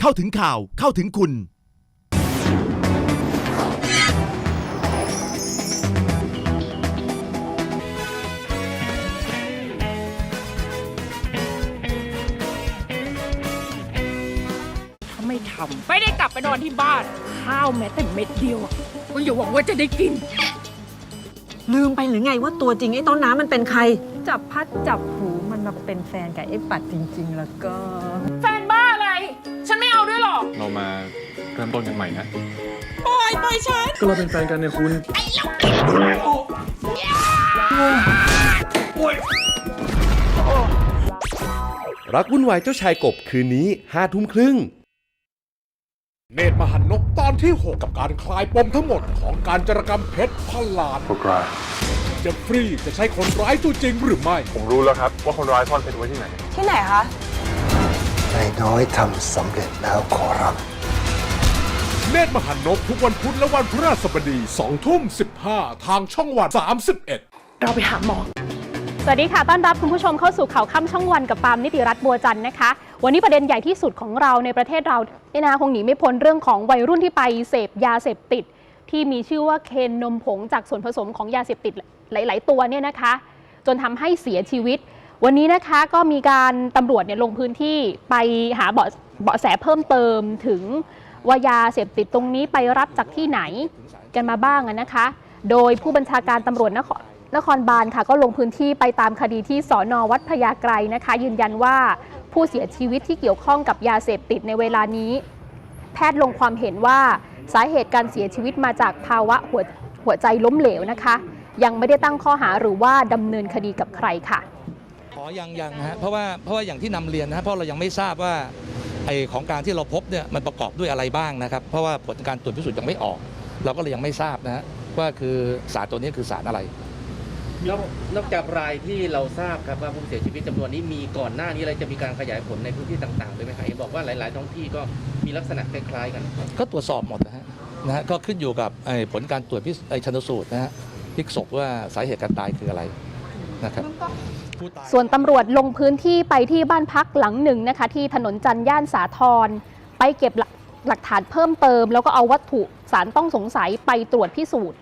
เข้าถึงข่าว เข้าถึงคุณ ถ้าไม่ทำไม่ได้กลับไปนอนที่บ้าน ข้าวแม้แต่เม็ดเดียวอะก็อย่าหวังว่าจะได้กิน ลืมไปหรือไงว่าตัวจริงไอ้ต้นน้ำมันเป็นใคร จับพัดจับผูมันมาเป็นแฟนกับไอ้ปัดจริง ๆ แล้วก็ แฟ เอาด้วยหรอกเรามาเริ่มต้นกันใหม่นะ ปล่อยปล่อยฉันก็เราเป็นแฟนกันเนี่ยคุณรักวุ่นวายเจ้าชายกบคืนนี้ห้าทุ่มครึ่ง เนตรมหันนกตอนที่ 6 กับการคลายปมทั้งหมดของการจารกรรมเพชรพันล้านพวกเราเจฟฟรีย์จะใช่คนร้ายตัวจริงหรือไม่ ผมรู้แล้วครับว่าคนร้ายซ่อนเพชรไว้ที่ไหน ที่ไหนคะ นายน้อยทำสำเร็จแล้วขอรับ เนตรมหันนกทุกวันพุธและวันพฤหัสบดี2ทุ่ม 15 ทางช่องวัน 31 เราไปหาหมอ สวัสดีค่ะ ต้อนรับคุณผู้ชมเข้าสู่ข่าวค่ำช่องวันกับปาล์มนิติรัตน์บัวจันทร์นะคะ วันนี้ประเด็นใหญ่ที่สุดของเราในประเทศเราเนี่ยนะคงหนีไม่พ้นเรื่องของวัยรุ่นที่ไปเสพยาเสพติด ที่มีชื่อว่าเคนนมผงจากส่วนผสมของยาเสพติดหลาย ๆ ตัวเนี่ยนะคะ จนทำให้เสียชีวิต วันนี้นะคะก็มีการตำรวจเนี่ยลงพื้นที่ไปหาเบาะเบาะแสเพิ่มเติมถึงว่ายาเสพติดตรงนี้ไปรับจากที่ไหนกันมาบ้างนะคะ โดยผู้บัญชาการตำรวจนครนครบาลค่ะก็ลงพื้นที่ไปตามคดีที่สอนอวัดพระยาไกรนะคะ ยืนยันว่าผู้เสียชีวิตที่เกี่ยวข้องกับยาเสพติดในเวลานี้ แพทย์ลงความเห็นว่าสาเหตุการเสียชีวิตมาจากภาวะหัวหัวใจล้มเหลวนะคะ ยังไม่ได้ตั้งข้อหาหรือว่าดำเนินคดีกับใครค่ะ ขอยังยังฮะเพราะว่าเพราะว่าอย่างที่นำเรียนนะฮะเพราะเรายังไม่ทราบว่าไอของกลารที่เราพบเนี่ยมันประกอบด้วยอะไรบ้างนะครับ เพราะว่าผลการตรวจพิสูจน์ยังไม่ออก เราก็เลยยังไม่ทราบนะฮะว่าคือสารตัวนี้คือสารอะไร นอกนอกจากรายที่เราทราบครับว่าผู้เสียชีวิตจำนวนนี้มีก่อนหน้านี้อะไรจะมีการขยายผลในพื้นที่ต่างๆด้วยไหมครับเห็นบอกว่าหลาย ๆ ท้องที่ก็มีลักษณะคล้ายๆกัน ก็ตรวจสอบหมดนะฮะนะฮะก็ขึ้นอยู่กับไอ้ผลการตรวจพิสไอ้ชันสูตรนะฮะพลิกศพว่าสาเหตุการตายคืออะไร นะครับส่วนตำรวจลงพื้นที่ไปที่บ้านพักหลังหนึ่งนะคะที่ถนนจันทร์ย่านสาทรไปเก็บหลักหลักฐานเพิ่มเติม แล้วก็เอาวัตถุสารต้องสงสัยไปตรวจพิสูจน์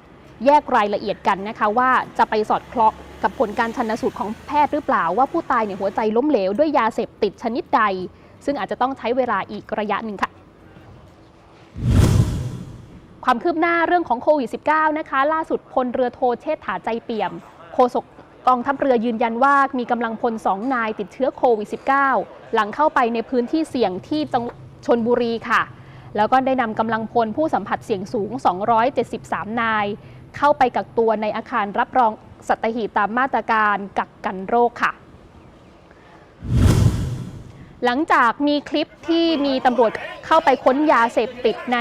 แยกรายละเอียดกันนะคะว่าจะไปสอดคล้องกับผลการชันสูตรของแพทย์หรือเปล่า ว่าผู้ตายเนี่ยหัวใจล้มเหลวด้วยยาเสพติดชนิดใด ซึ่งอาจจะต้องใช้เวลาอีกระยะหนึ่งค่ะความคืบหน้าเรื่องของโควิด -19 นะคะ ล่าสุดพลเรือโทเชษฐาใจเปี่ยม โฆษก กองทัพเรือยืนยันว่ามีกำลังพล2นายติดเชื้อโควิด -19 หลังเข้าไปในพื้นที่เสี่ยงที่จังหวัดชนบุรีค่ะ แล้วก็ได้นำกำลังพลผู้สัมผัสเสี่ยงสูง 273 นาย เข้าไปกักตัวในอาคารรับรองสัตหีบตามมาตรการกักกันโรคค่ะ หลังจากมีคลิปที่มีตำรวจเข้าไปค้นยาเสพติดใน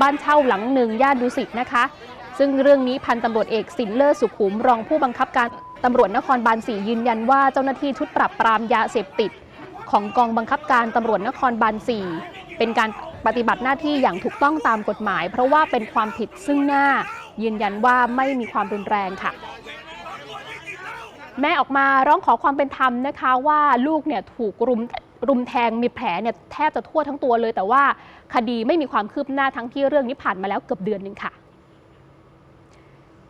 บ้านเช่าหลังหนึ่งย่านดุสิตนะคะ ซึ่งเรื่องนี้พันตำรวจเอกสินเลิศสุขุมรองผู้บังคับการตำรวจนครบาล4ยืนยันว่าเจ้าหน้าที่ชุดปรับปรามยาเสพติด ของกองบังคับการตำรวจนครบาล4เป็นการปฏิบัติหน้าที่อย่างถูกต้องตามกฎหมาย เพราะว่าเป็นความผิดซึ่งหน้า ยืนยันว่าไม่มีความรุนแรงค่ะ แม่ออกมาร้องขอความเป็นธรรมนะคะว่าลูกเนี่ยถูกรุมรุมแทงมีแผลเนี่ยแทบจะทั่วทั้งตัวเลย แต่ว่าคดีไม่มีความคืบหน้าทั้งที่เรื่องนี้ผ่านมาแล้วเกือบเดือนหนึ่งค่ะ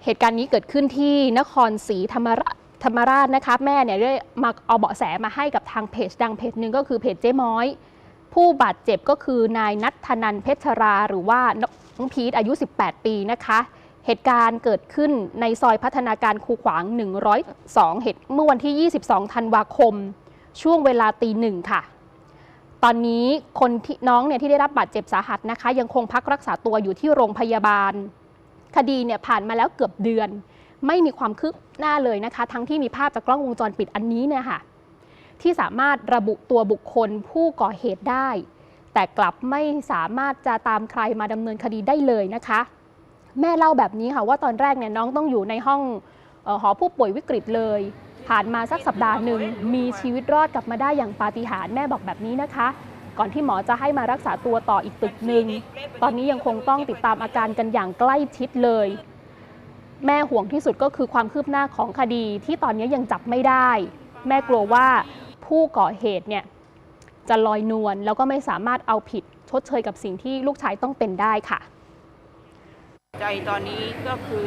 เหตุการณ์นี้เกิดขึ้นที่นครศรีธรรมราชธรรมราชนะคะแม่เนี่ยได้มาเอาเบาะแสมาให้กับทางเพจดังเพจหนึ่งก็คือเพจเจ๊ม้อย ผู้บาดเจ็บก็คือนายนัทธนันเพชรรา หรือว่าน้องพีทอายุ 18 ปีนะคะ เหตุการณ์เกิดขึ้นในซอยพัฒนาการคูขวาง 102 เหตุเมื่อวันที่ 22 ธันวาคม ช่วงเวลาตีหนึ่งค่ะ ตอนนี้คนที่น้องเนี่ยที่ได้รับบาดเจ็บสาหัสนะคะ ยังคงพักรักษาตัวอยู่ที่โรงพยาบาล คดีเนี่ยผ่านมาแล้วเกือบเดือน ไม่มีความคืบหน้าเลยนะคะ ทั้งที่มีภาพจากกล้องวงจรปิดอันนี้เนี่ยค่ะที่สามารถระบุตัวบุคคลผู้ก่อเหตุได้ แต่กลับไม่สามารถจะตามใครมาดำเนินคดีได้เลยนะคะ แม่เล่าแบบนี้ค่ะว่าตอนแรกเนี่ยน้องต้องอยู่ในห้องออหอผู้ป่วยวิกฤตเลย ผ่านมาสักสัปดาห์หนึ่งมีชีวิตรอดกลับมาได้อย่างปาฏิหาริย์แม่บอกแบบนี้นะคะ ก่อนที่หมอจะให้มารักษาตัวต่ออีกตึกหนึ่ง ตอนนี้ยังคงต้องติดตามอาการกันอย่างใกล้ชิดเลย แม่ห่วงที่สุดก็คือความคืบหน้าของคดีที่ตอนนี้ยังจับไม่ได้ แม่กลัวว่าผู้ก่อเหตุเนี่ยจะลอยนวลแล้วก็ไม่สามารถเอาผิดชดเชยกับสิ่งที่ลูกชายต้องเป็นได้ค่ะ ใจตอนนี้ก็คือ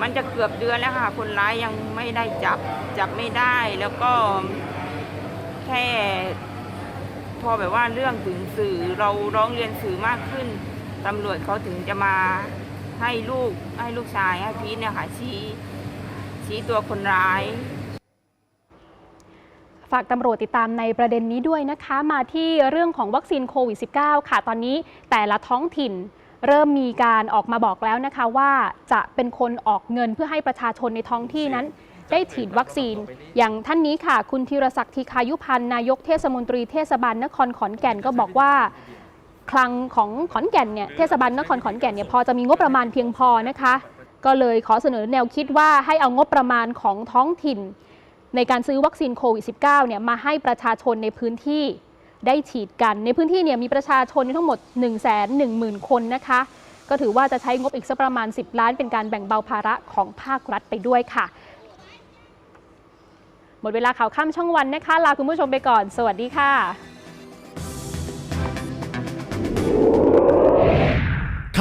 มันจะเกือบเดือนแล้วค่ะ คนร้ายยังไม่ได้จับ จับไม่ได้แล้วก็แค่ พอแบบว่าเรื่องถึงสื่อเราร้องเรียนสื่อมากขึ้นตำรวจเขาถึงจะมาให้ลูกให้ลูกชายให้พีทเนี่ยค่ะชี้ชี้ตัวคนร้ายฝากตำรวจติดตามในประเด็นนี้ด้วยนะคะ มาที่เรื่องของวัคซีนโควิด -19 ค่ะ ตอนนี้แต่ละท้องถิ่นเริ่มมีการออกมาบอกแล้วนะคะว่าจะเป็นคนออกเงินเพื่อให้ประชาชนในท้องที่นั้น ได้ฉีดวัคซีน อย่างท่านนี้ค่ะ คุณธีรศักดิ์ธีคายุพันธ์นายกเทศมนตรีเทศบาลนครขอนแก่นก็บอกว่าคลังของขอนแก่นเนี่ยเทศบาลนครขอนแก่นเนี่ยพอจะมีงบประมาณเพียงพอนะคะ ก็เลยขอเสนอแนวคิดว่าให้เอางบประมาณของท้องถิ่น ในการซื้อวัคซีนโควิด -19 เนี่ยมาให้ประชาชนในพื้นที่ได้ฉีดกัน ในพื้นที่เนี่ยมีประชาชนทั้งหมด 1 1 0 0 0 0 คนนะคะ ก็ถือว่าจะใช้งบอีกสักประมาณ 10 ล้านเป็นการแบ่งเบาภาระของภาครัฐไปด้วยค่ะ หมดเวลาข่าวค่ำช่องวันนะคะ ลาคุณผู้ชมไปก่อน สวัสดีค่ะ